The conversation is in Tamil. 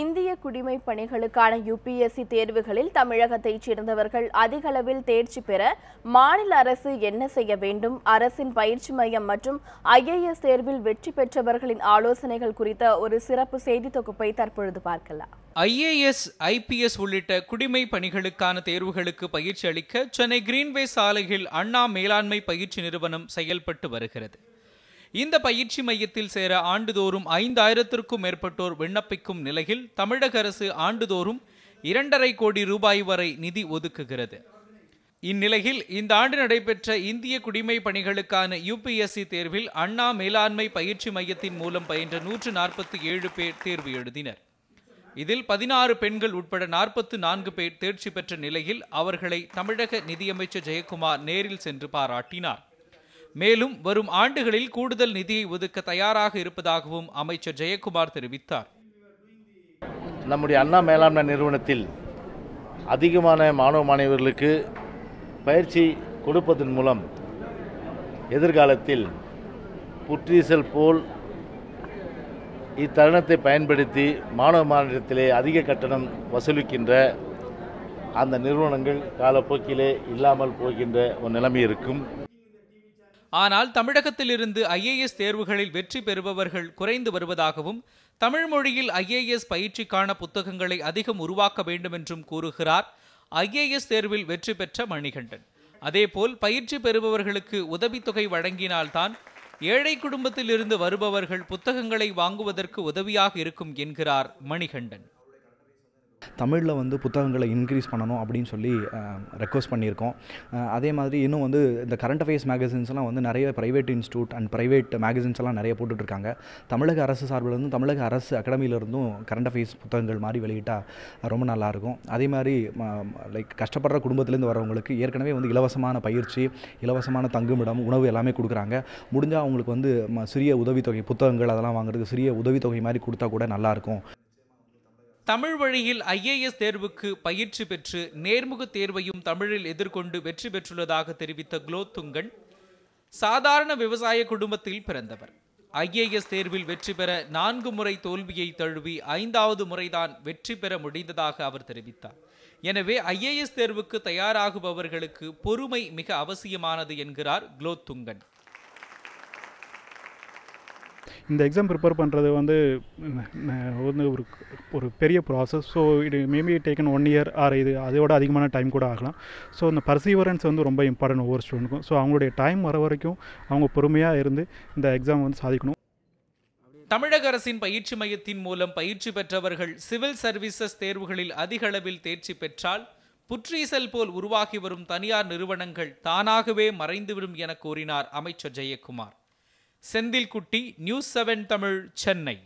இந்திய குடிமை பணிகளுக்கான யுபிஎஸ்சி தேர்வுகளில் தமிழகத்தைச் சேர்ந்தவர்கள் அதிகளவில் தேர்ச்சி பெற மாநில அரசு என்ன செய்ய வேண்டும்? அரசின் பயிற்சி மையம் மற்றும் ஐஏஎஸ் தேர்வில் வெற்றி பெற்றவர்களின் ஆலோசனைகள் குறித்த ஒரு சிறப்பு செய்தி தொகுப்பை தற்பொழுது பார்க்கலாம். ஐஏஎஸ் ஐபிஎஸ் உள்ளிட்ட குடிமை பணிகளுக்கான தேர்வுகளுக்கு பயிற்சி அளிக்க சென்னை கிரீன்வே சாலையில் அண்ணா மேலாண்மை பயிற்சி நிறுவனம் செயல்பட்டு வருகிறது. இந்த பயிற்சி மையத்தில் சேர ஆண்டுதோறும் ஐந்தாயிரத்திற்கும் மேற்பட்டோர் விண்ணப்பிக்கும் நிலையில் தமிழக அரசு ஆண்டுதோறும் இரண்டரை கோடி ரூபாய் வரை நிதி ஒதுக்குகிறது. இந்நிலையில் இந்த ஆண்டு நடைபெற்ற இந்திய குடிமை பணிகளுக்கான யுபிஎஸ்சி தேர்வில் அண்ணா மேலாண்மை பயிற்சி மையத்தின் மூலம் பயின்ற நூற்று நாற்பத்தி ஏழு பேர் தேர்வு எழுதினர். இதில் பதினாறு பெண்கள் உட்பட நாற்பத்து நான்கு பேர் தேர்ச்சி பெற்ற நிலையில் அவர்களை தமிழக நிதியமைச்சர் ஜெயக்குமார் நேரில் சென்று பாராட்டினார். மேலும் வரும் ஆண்டுகளில் கூடுதல் நிதியை ஒதுக்க தயாராக இருப்பதாகவும் அமைச்சர் ஜெயக்குமார் தெரிவித்தார். நம்முடைய அண்ணா மேலாண்மை நிறுவனத்தில் அதிகமான மாணவ மாணவர்களுக்கு பயிற்சி கொடுப்பதன் மூலம் எதிர்காலத்தில் புற்றீசல் போல் இத்தருணத்தை பயன்படுத்தி மாணவ மாநிலத்திலே அதிக கட்டணம் வசூலிக்கின்ற அந்த நிறுவனங்கள் காலப்போக்கிலே இல்லாமல் போகின்ற ஒரு நிலைமை இருக்கும். ஆனால் தமிழகத்திலிருந்து ஐஏஎஸ் தேர்வுகளில் வெற்றி பெறுபவர்கள் குறைந்து வருவதாகவும் தமிழ் மொழியில் ஐஏஎஸ் பயிற்சிக்கான புத்தகங்களை அதிகம் உருவாக்க வேண்டும் என்றும் கூறுகிறார் ஐஏஎஸ் தேர்வில் வெற்றி பெற்ற மணிகண்டன். அதேபோல் பயிற்சி பெறுபவர்களுக்கு உதவித்தொகை வழங்கினால்தான் ஏழை குடும்பத்திலிருந்து வருபவர்கள் புத்தகங்களை வாங்குவதற்கு உதவியாக இருக்கும் என்கிறார் மணிகண்டன். தமிழில் வந்து புத்தகங்களை இன்க்ரீஸ் பண்ணணும் அப்படின்னு சொல்லி ரெக்வஸ்ட் பண்ணியிருக்கோம். அதே மாதிரி இன்னும் வந்து இந்த கரண்ட் அஃபேர்ஸ் மேகசின்ஸ்லாம் வந்து நிறைய private institute and private magazines எல்லாம் நிறைய போட்டுட்ருக்காங்க. தமிழக அரசு சார்பிலிருந்தும் தமிழக அரசு அகாடமியிலிருந்தும் கரண்ட் அஃபேர்ஸ் புத்தகங்கள் மாதிரி வெளியிட்டால் ரொம்ப நல்லாயிருக்கும் அதே மாதிரி லைக் கஷ்டப்படுற குடும்பத்துலேருந்து வரவங்களுக்கு ஏற்கனவே வந்து இலவசமான பயிற்சி இலவசமான தங்குமிடம் உணவு எல்லாமே கொடுக்குறாங்க. முடிஞ்சால் அவங்களுக்கு வந்து ம, சிறிய உதவித்தொகை புத்தகங்கள் அதெல்லாம் வாங்குறதுக்கு சிறிய உதவித்தொகை மாதிரி கொடுத்தா கூட நல்லாயிருக்கும் தமிழ் வழியில் ஐஏஎஸ் தேர்வுக்கு பயிற்சி பெற்று நேர்முக தேர்வையும் தமிழில் எதிர்கொண்டு வெற்றி பெற்றுள்ளதாக தெரிவித்த குலோத்துங்கன் சாதாரண விவசாய குடும்பத்தில் பிறந்தவர். ஐஏஎஸ் தேர்வில் வெற்றி பெற நான்கு முறை தோல்வியை தழுவி ஐந்தாவது முறைதான் வெற்றி பெற முடிந்ததாக அவர் தெரிவித்தார். எனவே ஐஏஎஸ் தேர்வுக்கு தயாராகுபவர்களுக்கு பொறுமை மிக அவசியமானது என்கிறார் குலோத்துங்கன் இந்த எக்ஸாம் ப்ரிப்பேர் பண்ணுறது வந்து வந்து ஒரு ஒரு பெரிய ப்ராசஸ் ஸோ இது maybe taken one year or இது அதோட அதிகமான டைம் கூட ஆகலாம். ஸோ இந்த பர்சீவரன்ஸ் வந்து ரொம்ப இம்பார்ட்டன்ட் ஒவ்வொரு ஸ்டூடெண்ட்க்கும் ஸோ அவங்களுடைய டைம் வர வரைக்கும் அவங்க பொறுமையாக இருந்து இந்த எக்ஸாம் வந்து சாதிக்கணும். தமிழக அரசின் பயிற்சி மையத்தின் மூலம் பயிற்சி பெற்றவர்கள் சிவில் சர்வீசஸ் தேர்வுகளில் அதிக அளவில் தேர்ச்சி பெற்றால் புற்றீசல் போல் உருவாகி வரும் தனியார் நிறுவனங்கள் தானாகவே மறைந்துவிடும் என கூறினார் அமைச்சர் Jayakumar. Senthilkutty news seven Tamil Chennai